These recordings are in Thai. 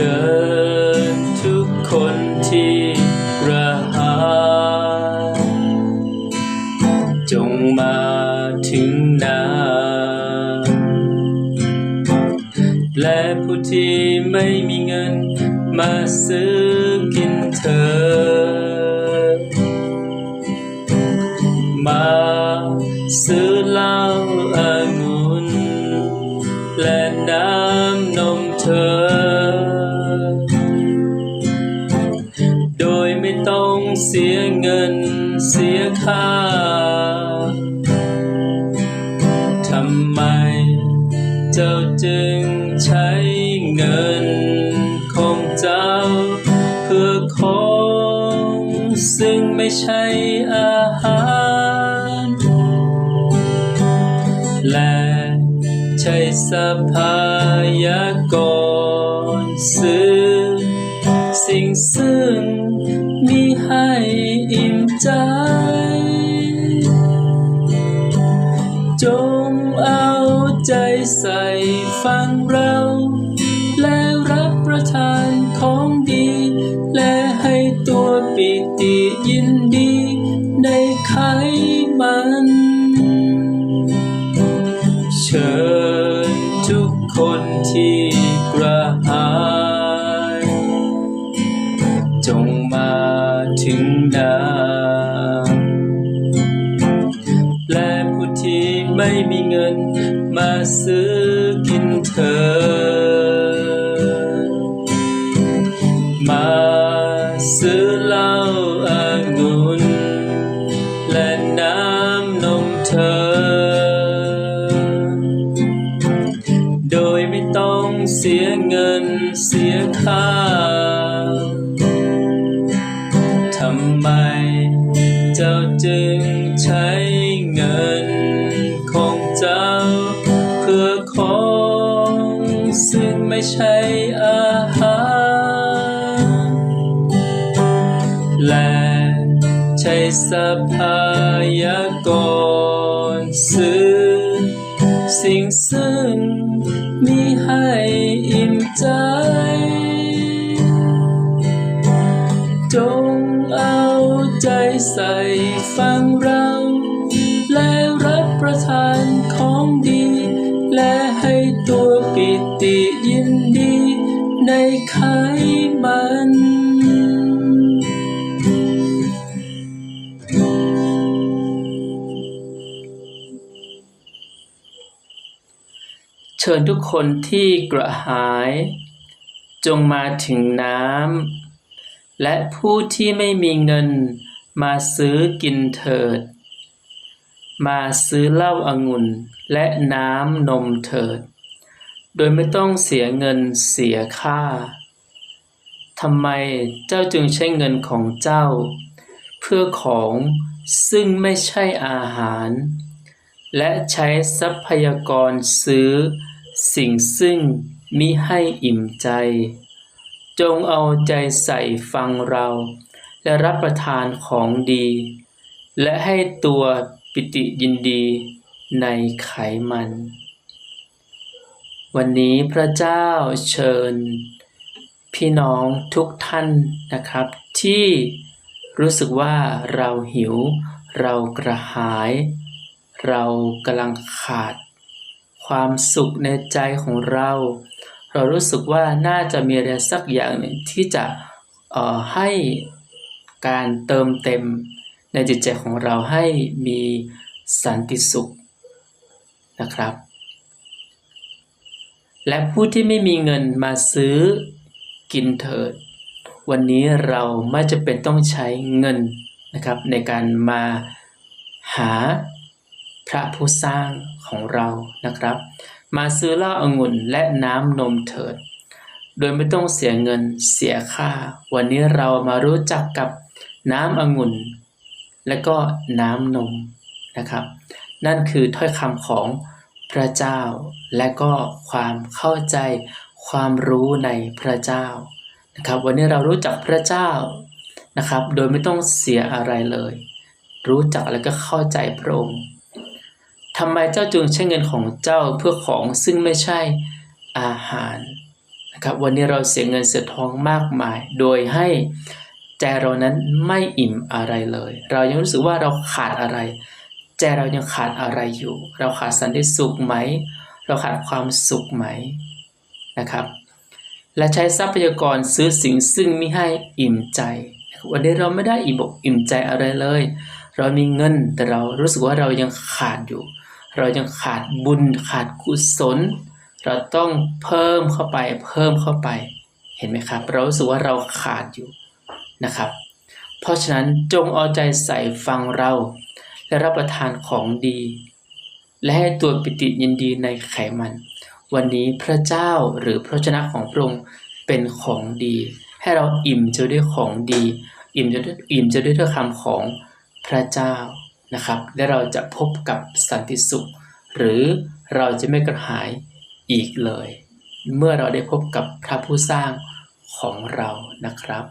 ชิญทุกคนที่กระหายจงมาถึงนาและผู้ที่ไม่มีเงินมาซื้อ สียค่า ทำไมเจ้าจึงใช้เงินของเจ้า เพื่อของซึ่งไม่ใช่อาหาร และใช้สภายากรซื้อ สิ่งซึ่ง ใจ จงเอาใจใส่ฟังเรา และรับประทานของดี และให้ตัวปิติยินดีในไขมัน เชิญทุกคนที่กระหายจงมาถึงน้ ซื้อกินเธอ มาซื้อเหล้าอางุ่นและน้ำนมเธอ โดยไม่ต้องเสียเงินเสียค่าทำไมเจ้าจึงใช้เงินของเจ้า ใช่อาหาร และใช้สภายากรซื้อ สิ่งซึ่งมีให้อิ่มใจจ เชิญทุกคนที่กระหาย จงมาถึงน้ำและผู้ที่ไม่มีเงินมาซื้อกินเถิด มาซื้อเหล้าอางุ่นและน้ำนมเถิด โดยไม่ต้องเสียเงินเสียค่าทำไมเจ้าจึงใช้เงินของเจ้า เพื่อของซึ่งไม่ใช่อาหาร และใช้ทรัพยากรซื้อ สิ่งซึ่งมิให้อิ่มใจ จงเอาใจใส่ฟังเรา และรับประทานของดี และให้ตัวปิติยินดีในไขมัน วันนี้พระเจ้าเชิญ พี่น้องทุกท่านนะครับ ที่รู้สึกว่าเราหิว เรากระหาย เรากำลังขาด ความสุขในใจของเรา เรารู้สึกว่าน่าจะมีอะไรสักอย่างหนึ่งที่จะให้การเติมเต็มในจิตใจของเราให้มีสันติสุขนะครับ และผู้ที่ไม่มีเงินมาซื้อกินเถิด วันนี้เราไม่จะเป็นต้องใช้เงินนะครับในการมาหา พระผู้สร้างของเรานะครับ มาซื้อเหล้าองุ่นและน้ำนมเถิด โดยไม่ต้องเสียเงินเสียค่า วันนี้เรามารู้จักกับน้ำองุ่น และก็น้ำนมนะครับ นั่นคือถ้อยคำของพระเจ้า และก็ความเข้าใจความรู้ในพระเจ้านะครับ วันนี้เรารู้จักพระเจ้านะครับ โดยไม่ต้องเสียอะไรเลย รู้จักและก็เข้าใจพระองค์ ทำไมเจ้าจึงใช้เงินของเจ้าเพื่อของซึ่งไม่ใช่อาหารนะครับวันนี้เราเสียเงินเสียทองมากมาย โดยให้ใจเรานั้นไม่อิ่มอะไรเลย เรายังรู้สึกว่าเราขาดอะไร ใจเรายังขาดอะไรอยู่ เราขาดสันติสุขไหม เราขาดความสุขไหมนะครับ และใช้ทรัพยากรซื้อสิ่งซึ่งไม่ให้อิ่มใจ วันนี้เราไม่ได้อิ่มอกอิ่มใจอะไรเลย เรามีเงินแต่เรารู้สึกว่าเรายังขาดอยู่ เรายังขาดบุญขาดกุศล เราต้องเพิ่มเข้าไปเพิ่มเข้าไปเห็นไหมครับ เรารู้สึกว่าเราขาดอยู่นะครับ เพราะฉะนั้นจงเอาใจใส่ฟังเรา และรับประทานของดี และให้ตัวปิติยินดีในไขมัน วันนี้พระเจ้าหรือพระชนะของพระองค์เป็นของดี ให้เราอิ่มจะด้วยของดี อิ่มจะด้วยอิ่มจะด้วยถ้อยคำของพระเจ้า นะครับ และเราจะพบกับสันติสุข หรือเราจะไม่กระหายอีกเลย เมื่อเราได้พบกับพระผู้สร้างของเรานะครับ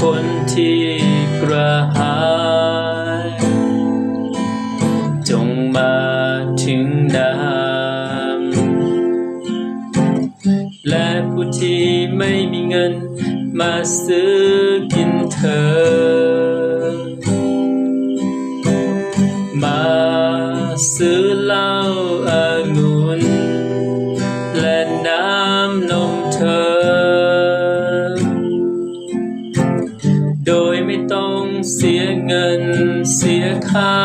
คนที่กระหายจงมาถึงน้ำและผู้ที่ไม่มีเงินมาซื้อกินเธอ มาซื้อเหล้าอ เสียเงินเสียค่า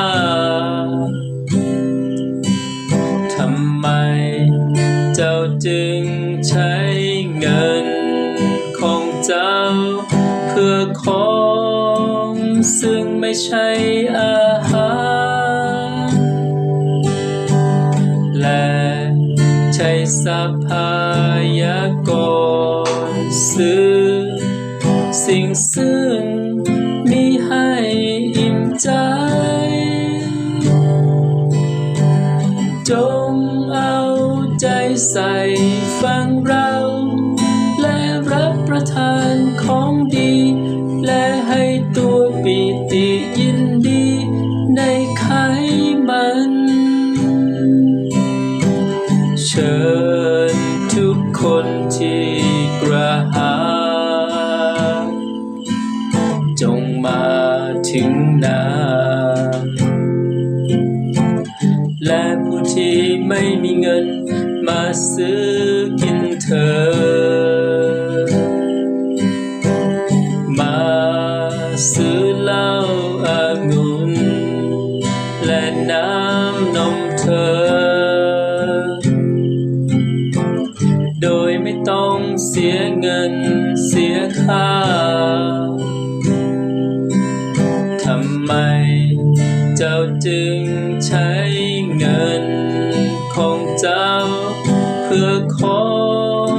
ทำไมเจ้าจึงใช้เงินของเจ้า เพื่อของซึ่งไม่ใช่อาหารและใช้ทรัพยากรซื้อ สิ่งซึ่ง ใจใส่ฟังเรา และรับประทานของดี และให้ตัวปิติยินดีในไขมัน เชิญทุกคนที่กระหาย ซื้อกินเธอ มาซื้อเหล้าอางุ่นและน้ำนมเธอ โดยไม่ต้องเสียเงินเสียค่า ทำไมเจ้าจึงใช้เงินของเจ้า เพื่อของ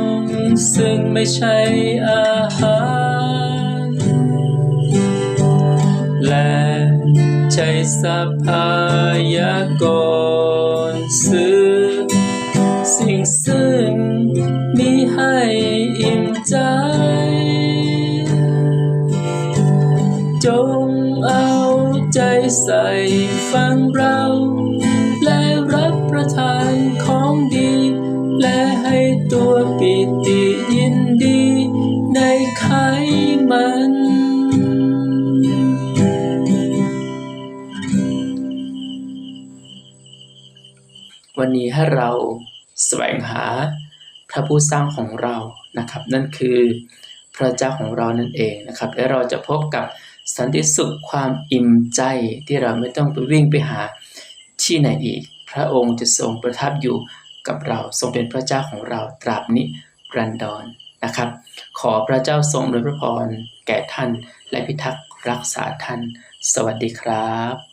ซึ่งไม่ใช่อาหาร และใช้ทรัพยากรซื้อ สิ่งซึ่งมีให้ วันนี้ให้เราแสวงหาพระผู้สร้างของเรานะครับ นั่นคือพระเจ้าของเรานั่นเองนะครับ และเราจะพบกับสันติสุขความอิ่มใจที่เราไม่ต้องไปวิ่งไปหาที่ไหนอีก พระองค์จะทรงประทับอยู่กับเราทรงเป็นพระเจ้าของเราตราบนิรันดรนะครับ ขอพระเจ้าทรงอวยพระพรแก่ท่านและพิทักษ์รักษาท่าน สวัสดีครับ